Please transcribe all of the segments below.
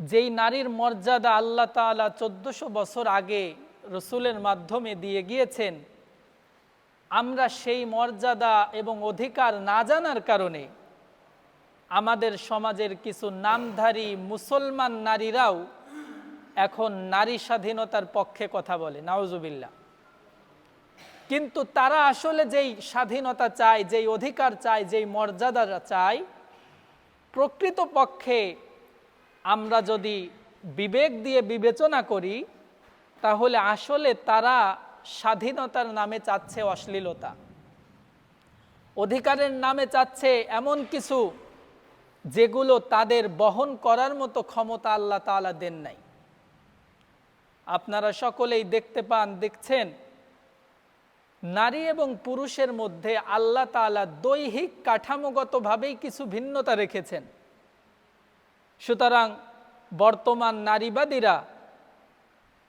যেই নারীর মর্যাদা আল্লাহ তাআলা চোদ্দশো বছর আগে রসুলের মাধ্যমে দিয়ে গিয়েছেন, আমরা সেই মর্যাদা এবং অধিকার না জানার কারণে আমাদের সমাজের কিছু নামধারী মুসলমান নারীরাও এখন নারী স্বাধীনতার পক্ষে কথা বলে নাওজুবিল্লা কিন্তু তারা আসলে যেই স্বাধীনতা চায়, যেই অধিকার চায়, যেই মর্যাদা চায় প্রকৃত পক্ষে আমরা যদি বিবেক দিয়ে বিবেচনা করি, তাহলে আসলে তারা স্বাধীনতার নামে চাচ্ছে অশ্লীলতা। অধিকারের নামে চাচ্ছে এমন কিছু যেগুলো তাদের বহন করার মতো ক্ষমতা আল্লাহ তাআলা দেন নাই। আপনারা সকলেই দেখতে পান, দেখছেন, নারী এবং পুরুষের মধ্যে আল্লাহ তাআলা দৈহিক কাঠামোগতভাবেই কিছু ভিন্নতা রেখেছেন। সুতরাং বর্তমান নারীবাদীরা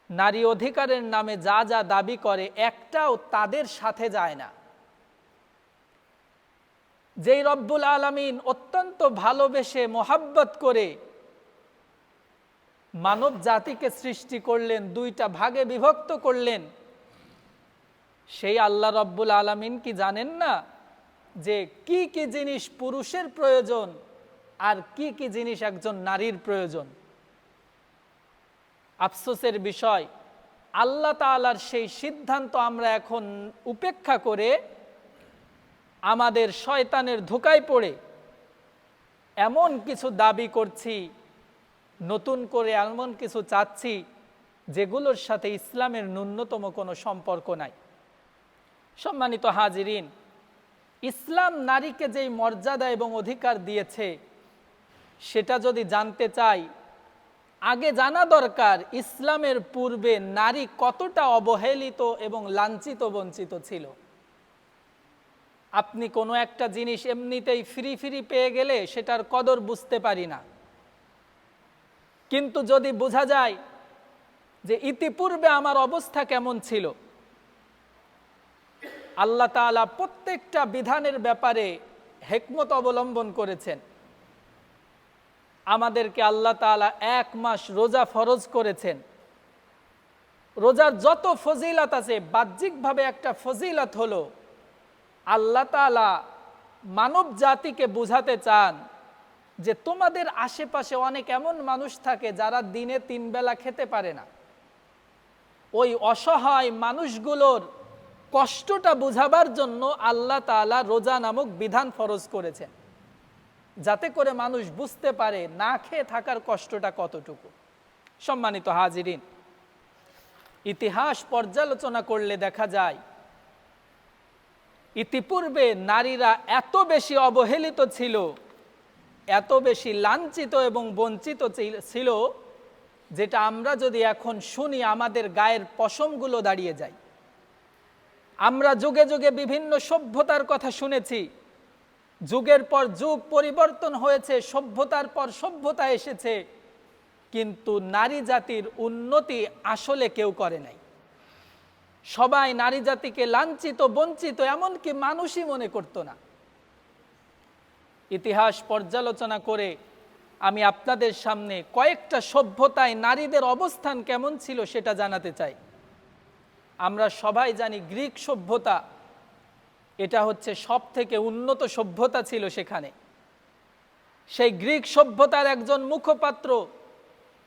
নারী অধিকারের নামে যা যা দাবি করে একটাও তাদের সাথে যায় না। যেই রব্বুল আলমিন অত্যন্ত ভালোবেসে মোহাব্বত করে মানব জাতিকে সৃষ্টি করলেন, দুইটা ভাগে বিভক্ত করলেন, সেই আল্লাহ রব্বুল আলমিন কি জানেন না যে কি কি জিনিস পুরুষের প্রয়োজন আর কি কি জিনিস একজন নারীর প্রয়োজন? আফসোসের বিষয়, আল্লাহ তালার সেই সিদ্ধান্ত আমরা এখন উপেক্ষা করে আমাদের শয়তানের ধোকায় পড়ে এমন কিছু দাবি করছি, নতুন করে এমন কিছু চাচ্ছি যেগুলোর সাথে ইসলামের ন্যূনতম কোনো সম্পর্ক নাই। সম্মানিত হাজিরিন, ইসলাম নারীকে যেই মর্যাদা এবং অধিকার দিয়েছে সেটা যদি জানতে চাই, আগে জানা দরকার ইসলামের পূর্বে নারী কতটা অবহেলিত এবং লাঞ্ছিত বঞ্চিত ছিল। আপনি কোনো একটা জিনিস এমনিতেই ফ্রি ফ্রি পেয়ে গেলে সেটার কদর বুঝতে পারি না। কিন্তু যদি বোঝা যায় যে ইতিপূর্বে আমার অবস্থা কেমন ছিল, আল্লাহ প্রত্যেকটা বিধানের ব্যাপারে হেকমত অবলম্বন করেছেন। আমাদেরকে আল্লাহ তাআলা এক মাস রোজা ফরজ করেছেন। রোজার যত ফজিলত আছে, বাহ্যিকভাবে একটা ফজিলত হলো, আল্লাহ তাআলা মানব জাতিকে বুঝাতে চান যে তোমাদের আশেপাশে অনেক এমন মানুষ থাকে যারা দিনে তিন বেলা খেতে পারে না। ওই অসহায় মানুষগুলোর কষ্টটা বুঝাবার জন্য আল্লাহ তাআলা রোজা নামক বিধান ফরজ করেছেন। যাতে করে মানুষ বুঝতে পারে না খেয়ে থাকার কষ্টটা কতটুকু। সম্মানিত হাজিরিন, ইতিহাস পর্যালোচনা করলে দেখা যায়, ইতিপূর্বে নারীরা এত বেশি অবহেলিত ছিল, এত বেশি লাঞ্ছিত এবং বঞ্চিত ছিল, যেটা আমরা যদি এখন শুনি আমাদের গায়ের পশমগুলো দাঁড়িয়ে যায়। আমরা যুগে যুগে বিভিন্ন সভ্যতার কথা শুনেছি যুগের পর যুগ পরিবর্তন হয়েছে, সভ্যতার পর সভ্যতা এসেছে, কিন্তু নারী জাতির উন্নতি আসলে কেউ করে নাই। সবাই নারী জাতিকে লাঞ্ছিত, বঞ্চিত, এমনকি মানুষই মনে করত না। ইতিহাস পর্যালোচনা করে আমি আপনাদের সামনে কয়েকটা সভ্যতায় নারীদের অবস্থান কেমন ছিল সেটা জানাতে চাই। আমরা সবাই জানি গ্রিক সভ্যতা এটা হচ্ছে সব থেকে উন্নত সভ্যতা ছিল সেখানে। সেই গ্রিক সভ্যতার একজন মুখপাত্র,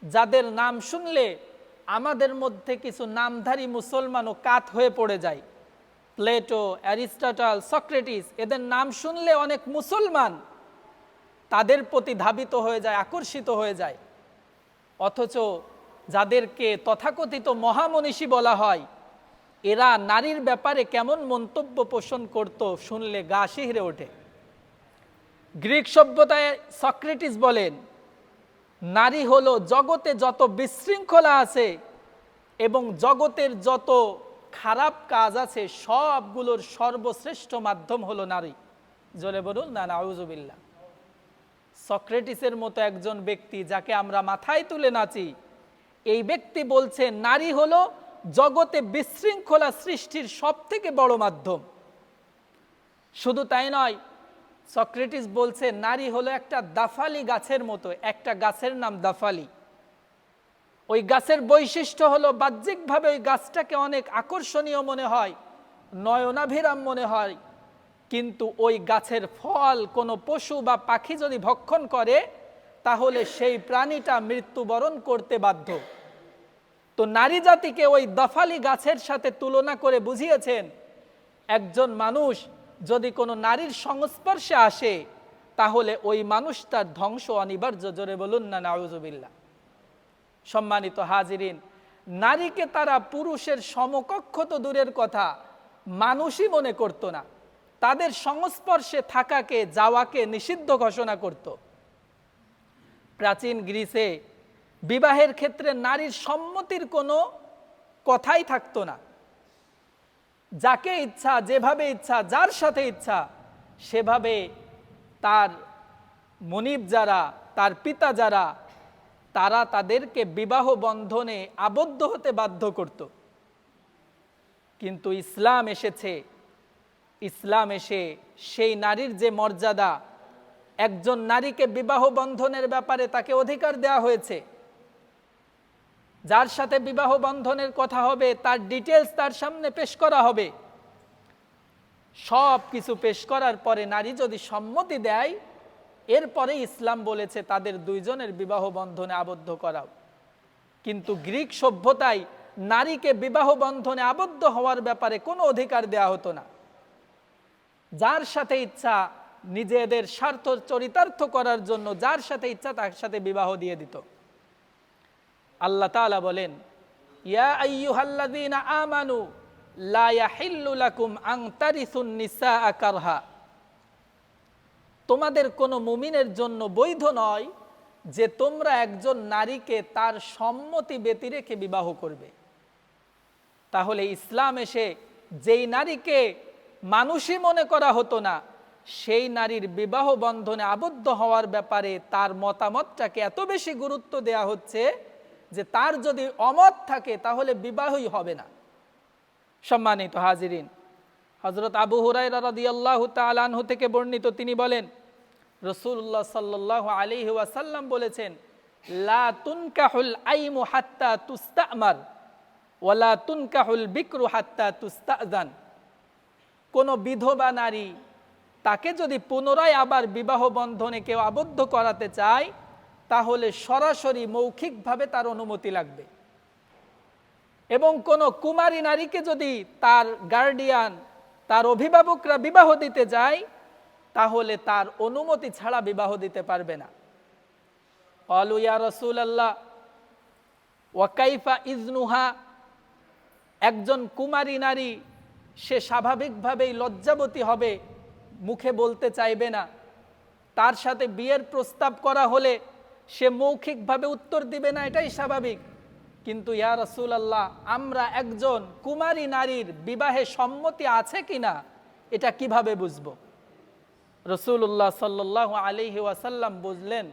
যাদের নাম শুনলে আমাদের মধ্যে কিছু নামধারী মুসলমানও কাত হয়ে পড়ে যায়। প্লেটো, অ্যারিস্টটল, সক্রেটিস, এদের নাম শুনলে অনেক মুসলমান তাদের প্রতি ধাবিত হয়ে যায়, আকর্ষিত হয়ে যায়। অথচ যাদেরকে তথাকথিত মহামনীষী বলা হয় এরা নারীর ব্যাপারে কেমন মন্তব্য পোষণ করত শুনলে গা শিহরে ওঠে। গ্রিক সভ্যতায় সক্রেটিস বলেন, নারী হলো জগতে যত বিশৃঙ্খলা আছে এবং জগতের যত খারাপ কাজ আছে, সবগুলোর সর্বশ্রেষ্ঠ মাধ্যম হলো নারী। জলে বলুন, না নাউজুবিল্লা সক্রেটিসের মতো একজন ব্যক্তি যাকে আমরা মাথায় তুলে নাচি, এই ব্যক্তি বলছে, নারী হলো জগতে বিশৃঙ্খলা সৃষ্টির সব থেকে বড় মাধ্যম। শুধু তাই নয়, সক্রেটিস বলছে, নারী হলো একটা দাফালি গাছের মতো, একটা গাছের নাম দাফালি। ওই গাছের বৈশিষ্ট্য হলো, বাহ্যিকভাবে ওই গাছটাকে অনেক আকর্ষণীয় মনে হয়, নয়নাভিরাম মনে হয়, কিন্তু ওই গাছের ফল, কোনো পশু বা পাখি যদি ভক্ষণ করে, তাহলে সেই প্রাণীটা মৃত্যুবরণ করতে বাধ্য। তো নারী জাতিকে ওই দফালি গাছের সাথে তুলনা করে বুঝিয়েছেন, একজন মানুষ যদি কোনো নারীর সংস্পর্শে আসে, তাহলে ওই মানুষটার ধ্বংস অনিবার্য, জোরে বলুন না নাউজুবিল্লা সম্মানিত হাজিরিন, নারীকে তারা পুরুষের সমকক্ষ তো দূরের কথা, মানুষই মনে করত না। তাদের সংস্পর্শে থাকাকে, যাওয়াকে নিষিদ্ধ ঘোষণা করত। প্রাচীন গ্রিসে বিবাহের ক্ষেত্রে নারীর সম্মতির কোনো কথাই থাকতো না। যাকে ইচ্ছা, যেভাবে ইচ্ছা, যার সাথে ইচ্ছা, সেভাবে তার মনিব যারা, তার পিতা যারা, তারা তাদেরকে বিবাহ বন্ধনে আবদ্ধ হতে বাধ্য করত। কিন্তু ইসলাম এসেছে, ইসলাম এসে সেই নারীর যে মর্যাদা, একজন নারীকে বিবাহ বন্ধনের ব্যাপারে তাকে অধিকার দেওয়া হয়েছে। যার সাথে বিবাহ বন্ধনের কথা হবে, তার ডিটেলস তার সামনে পেশ করা হবে। সব কিছু পেশ করার পরে নারী যদি সম্মতি দেয় এরপরে ইসলাম বলেছে তাদের দুইজনের বিবাহ বন্ধনে আবদ্ধ করাও। কিন্তু গ্রিক সভ্যতায় নারীকে বিবাহ বন্ধনে আবদ্ধ হওয়ার ব্যাপারে কোনো অধিকার দেয়া হতো না। যার সাথে ইচ্ছা নিজেদের স্বার্থ চরিতার্থ করার জন্য, যার সাথে ইচ্ছা তার সাথে বিবাহ দিয়ে দিত। আল্লাহ তাআলা বলেন, ইয়া আমানু, লা ইয়াহিল্লু লাকুম আন তারিসুন নিসাআ কারহা। তোমাদের কোনো মুমিনের জন্য বৈধ নয় যে তোমরা একজন নারীকে তার সম্মতি ব্যতি রেখে বিবাহ করবে। তাহলে ইসলাম এসে যেই নারীকে মানুষই মনে করা হতো না, সেই নারীর বিবাহ বন্ধনে আবদ্ধ হওয়ার ব্যাপারে তার মতামতটাকে এত বেশি গুরুত্ব দেয়া হচ্ছে যে তার যদি অমত থাকে, তাহলে বিবাহই হবে না। সম্মানিত হাজিরিন হজরত আবু হুরাইরা রাদিয়াল্লাহু তাআলা আনহু থেকে বর্ণিত তিনি বলেন রসুল্লাহ সাল্লাল্লাহু আলাইহি ওয়াসাল্লাম বলেছেন, লা তুনকাহুল আইমু হাত্তা তুস্তামার ওয়ালা তুনকাহুল বিকরু হাত্তা তুস্তাজান কোনো বিধবা নারী তাকে যদি পুনরায় আবার বিবাহ বন্ধনে কেউ আবদ্ধ করাতে চায় তাহলে সরাসরি মৌখিকভাবে তার অনুমতি লাগবে। এবং কোনো কুমারী নারীকে যদি তার গার্ডিয়ান তার অভিভাবকরা বিবাহ দিতে যায়, তাহলে তার অনুমতি ছাড়া বিবাহ দিতে পারবে না। অলু ইয়া রসুল আল্লাহ ওয়াকাইফা ইজনুহা একজন কুমারী নারী, সে স্বাভাবিকভাবেই লজ্জাবতী হবে, মুখে বলতে চাইবে না। তার সাথে বিয়ের প্রস্তাব করা হলে সে মৌখিকভাবে উত্তর দিবে না, এটাই স্বাভাবিক। কিন্তু ইয়া রসুল আল্লাহ আমরা একজন কুমারী নারীর বিবাহে সম্মতি আছে কিনা, এটা কীভাবে বুঝব? রসুল্লাহ সাল্লাহ আলিহি ওয়াসাল্লাম বুঝলেন,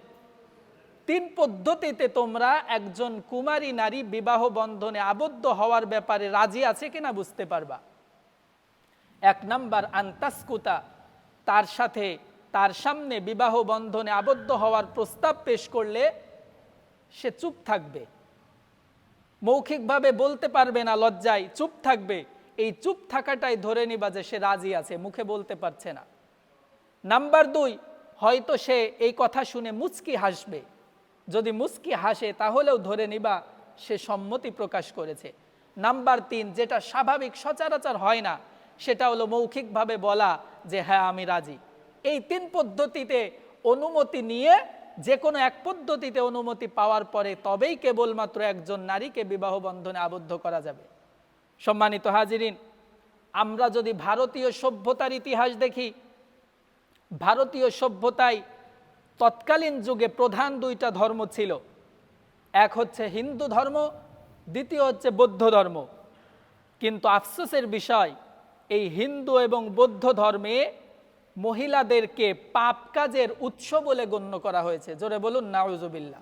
তিন পদ্ধতিতে তোমরা একজন কুমারী নারী বিবাহ বন্ধনে আবদ্ধ হওয়ার ব্যাপারে রাজি আছে কিনা বুঝতে পারবা। এক নাম্বার আন্তাসকুতা তার সাথে তার সামনে বিবাহ বন্ধনে আবদ্ধ হওয়ার প্রস্তাব পেশ করলে সে চুপ থাকবে। মৌখিকভাবে বলতে পারবে না লজ্জায়, চুপ থাকবে। এই চুপ থাকাটাই ধরে নিবা যে সে রাজি আছে, মুখে বলতে পারছে না। নাম্বার দুই, হয়তো সে এই কথা শুনে মুচকি হাসবে। যদি মুচকি হাসে, তাহলেও ধরে নিবা সে সম্মতি প্রকাশ করেছে। নাম্বার তিন, যেটা স্বাভাবিক সচরাচর হয় না, সেটা হলো মৌখিকভাবে বলা যে হ্যাঁ আমি রাজি। এই তিন পদ্ধতিতে অনুমতি নিয়ে যে কোনো এক পদ্ধতিতে অনুমতি পাওয়ার পরে তবেই কেবলমাত্র একজন নারীকে বিবাহ বন্ধনে আবদ্ধ করা যাবে। সম্মানিত হাজিরিন, আমরা যদি ভারতীয় সভ্যতার ইতিহাস দেখি, ভারতীয় সভ্যতায় তৎকালীন যুগে প্রধান দুইটা ধর্ম ছিল। এক হচ্ছে হিন্দু ধর্ম, দ্বিতীয় হচ্ছে বৌদ্ধ ধর্ম। কিন্তু আফসোসের বিষয়, এই হিন্দু এবং বৌদ্ধ ধর্মে মহিলাদেরকে পাপ কাজের উৎস বলে গণ্য করা হয়েছে। জোরে বলুন নাউজুবিল্লা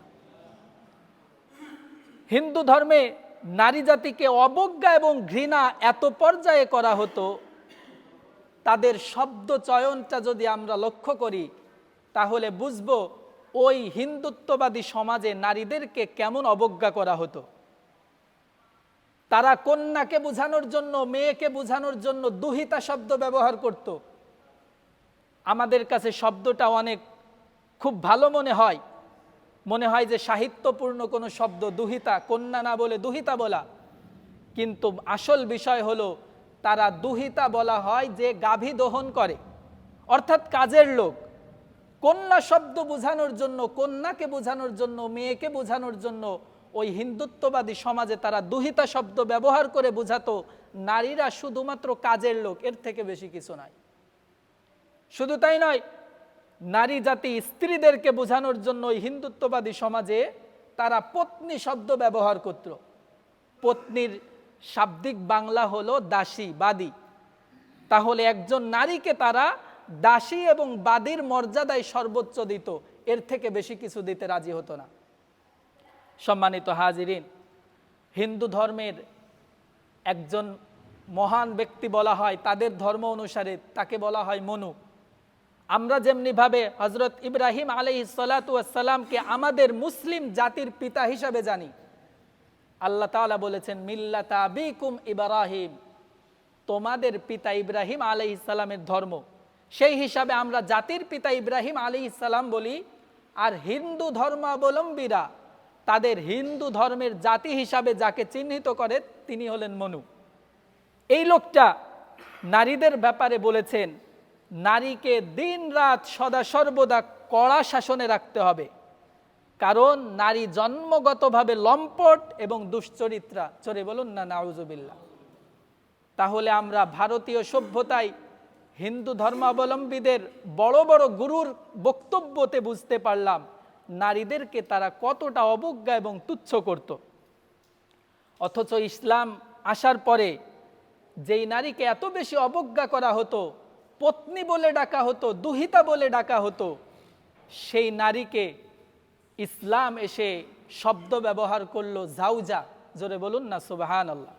হিন্দু ধর্মে নারী জাতিকে অবজ্ঞা এবং ঘৃণা এত পর্যায়ে করা হতো, তাদের শব্দ চয়নটা যদি আমরা লক্ষ্য করি, তাহলে বুঝব ওই হিন্দুত্ববাদী সমাজে নারীদেরকে কেমন অবজ্ঞা করা হতো। তারা কন্যাকে বোঝানোর জন্য, মেয়েকে বোঝানোর জন্য দুহিতা শব্দ ব্যবহার করত। আমাদের কাছে শব্দটা অনেক খুব ভালো মনে হয়। মনে হয় যে সাহিত্যপূর্ণ কোনো শব্দ, দুহিতা, কন্যা না বলে দুহিতা বলা। কিন্তু আসল বিষয় হলো, তারা দুহিতা বলা হয় যে গাভী দহন করে। অর্থাৎ কাজের লোক। কন্যা শব্দ বোঝানোর জন্য, কন্যাকে বোঝানোর জন্য, মেয়েকে বোঝানোর জন্য ওই হিন্দুত্ববাদী সমাজে তারা দুহিতা শব্দ ব্যবহার করে বোঝাতো। নারীরা শুধুমাত্র কাজের লোক, এর থেকে বেশি কিছু নাই। শুধু তাই নয়, নারী জাতি স্ত্রীদেরকে বোঝানোর জন্য হিন্দুত্ববাদী সমাজে তারা পত্নী শব্দ ব্যবহার করত। পত্নীর শাব্দিক বাংলা হলো দাসী বাদী তাহলে একজন নারীকে তারা দাসী এবং বাদীর মর্যাদায় সর্বোচ্চ দিত, এর থেকে বেশি কিছু দিতে রাজি হতো না। সম্মানিত হাজিরিন, হিন্দু ধর্মের একজন মহান ব্যক্তি বলা হয়, তাদের ধর্ম অনুসারে তাকে বলা হয় মনু। আমরা যেমনিভাবে হজরত ইব্রাহিম আলহি সালাতামকে আমাদের মুসলিম জাতির পিতা হিসাবে জানি, আল্লাহ তাআলা বলেছেন, মিল্লাতা বিকুম ইব্রাহিম। তোমাদের পিতা ইব্রাহিম আলহ ইসালামের ধর্ম। সেই হিসাবে আমরা জাতির পিতা ইব্রাহিম আলী ইসালাম বলি, আর হিন্দু ধর্মাবলম্বীরা তাদের হিন্দু ধর্মের জাতি হিসাবে যাকে চিহ্নিত করে, তিনি হলেন মনু। এই লোকটা নারীদের ব্যাপারে বলেছেন নারীকে দিন রাত সদা সর্বদা কড়া শাসনে রাখতে হবে। কারণ নারী জন্মগতভাবে লম্পট এবং দুশ্চরিত্রা। চলে বলুন না নাউজুবিল্লা তাহলে আমরা ভারতীয় সভ্যতায় হিন্দু ধর্মাবলম্বীদের বড় বড় গুরুর বক্তব্যতে বুঝতে পারলাম নারীদেরকে তারা কতটা অবজ্ঞা এবং তুচ্ছ করত। অথচ ইসলাম আসার পরে যেই নারীকে এত বেশি অবজ্ঞা করা হতো পত্নী বলে ডাকা হতো, দুহিতা বলে ডাকা হতো, সেই নারীকে ইসলাম এসে শব্দ ব্যবহার করল জাউজা। জোরে বলুন না সুবাহান আল্লাহ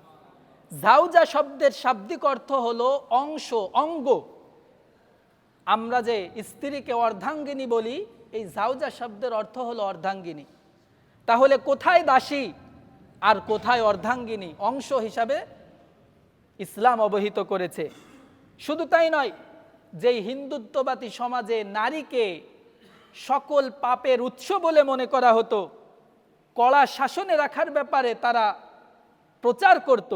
জাউজা শব্দের শাব্দিক অর্থ হলো অংশ, অঙ্গ। আমরা যে স্ত্রীকে অর্ধাঙ্গিনী বলি, এই জাউজা শব্দের অর্থ হলো অর্ধাঙ্গিনী। তাহলে কোথায় দাসী আর কোথায় অর্ধাঙ্গিনী? অংশ হিসাবে ইসলাম অবহিত করেছে। শুধু তাই নয় যেই হিন্দুত্ববাদী সমাজে নারীকে সকল পাপের উৎস বলে মনে করা হতো, কড়া শাসনে রাখার ব্যাপারে তারা প্রচার করত,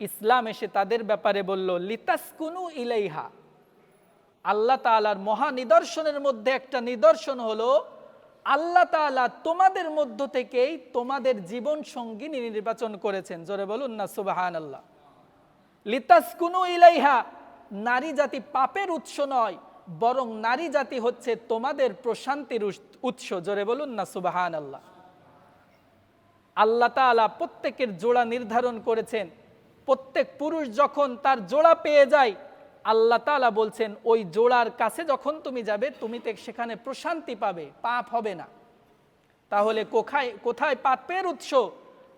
ইসলাম এসে তাদের ব্যাপারে বলল, লিতাসকুনু ইলাইহা। আল্লাহ তালার মহা নিদর্শনের মধ্যে একটা নিদর্শন হলো, আল্লাহ তালা তোমাদের মধ্য থেকেই তোমাদের জীবন সঙ্গিনী নির্বাচন করেছেন। জোরে বলুন না সুবাহান আল্লাহ লিতাসকুনু ইলাইহা। নারী জাতি পাপের উৎস নয়, বরং নারী জাতি হচ্ছে তোমাদের প্রশান্তির উৎস। জোরে বলুন না সুবাহান আল্লাহ আল্লাহ তালা প্রত্যেকের জোড়া নির্ধারণ করেছেন। প্রত্যেক পুরুষ যখন তার জোড়া পেয়ে যায়, আল্লাহ তালা বলছেন, ওই জোড়ার কাছে যখন তুমি যাবে, তুমি সেখানে প্রশান্তি পাবে, পাপ হবে না। তাহলে কোথায় কোথায় পাপের উৎস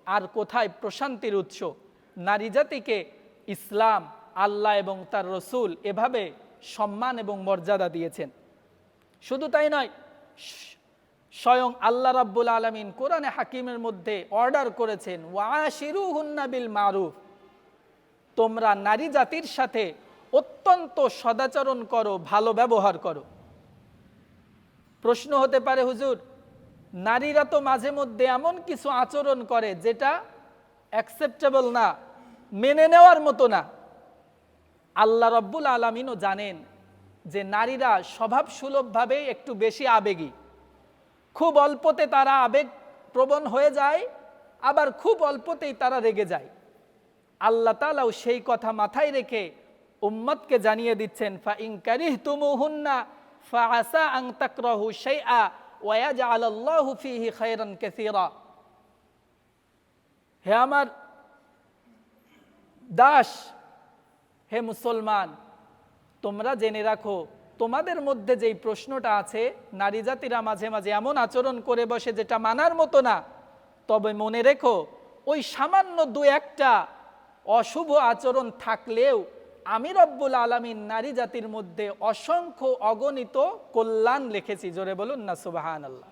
আর কোথায় প্রশান্তির উৎস? নারী জাতিকে ইসলাম আল্লাহ এবং তার রসুল এভাবে সম্মান এবং মর্যাদা দিয়েছেন। শুধু তাই নয়, স্বয়ং আল্লাহ রাব্বুল আলমিন কোরআনে হাকিমের মধ্যে অর্ডার করেছেন ওয়াশিরু হুন্নাবিল মারুফ তোমরা নারী জাতির সাথে অত্যন্ত সদাচরণ করো, ভালো ব্যবহার করো। প্রশ্ন হতে পারে, হুজুর, নারীরা তো মাঝে মধ্যে এমন কিছু আচরণ করে যেটা অ্যাকসেপ্টেবল না, মেনে নেওয়ার মতো না। আল্লাহ রব্বুল আলমিনও জানেন যে নারীরা স্বভাব সুলভভাবে একটু বেশি আবেগী। খুব অল্পতে তারা আবেগ প্রবণ হয়ে যায়, আবার খুব অল্পতেই তারা রেগে যায়। আল্লাহ তালাও সেই কথা মাথায় রেখে উম্মতকে জানিয়ে দিচ্ছেন ফা ইনকারিহ তুমুহুন্না ফা আসা আং তাকরাহু শাইআ ওয়াজআল আল্লাহু ফীহি খায়রান কাসীরা। হে আমার দাস হে মুসলমান, তোমরা জেনে রাখো, তোমাদের মধ্যে যেই প্রশ্নটা আছে, নারী জাতিরা মাঝে মাঝে এমন আচরণ করে বসে যেটা মানার মতো না। তবে মনে রেখো, ওই সামান্য দু একটা অশুভ আচরণ থাকলেও আমি রব্বুল আলমিন নারী জাতির মধ্যে অসংখ্য অগণিত কল্যাণ লিখেছি। জোরে বলুন না সুবাহান আল্লাহ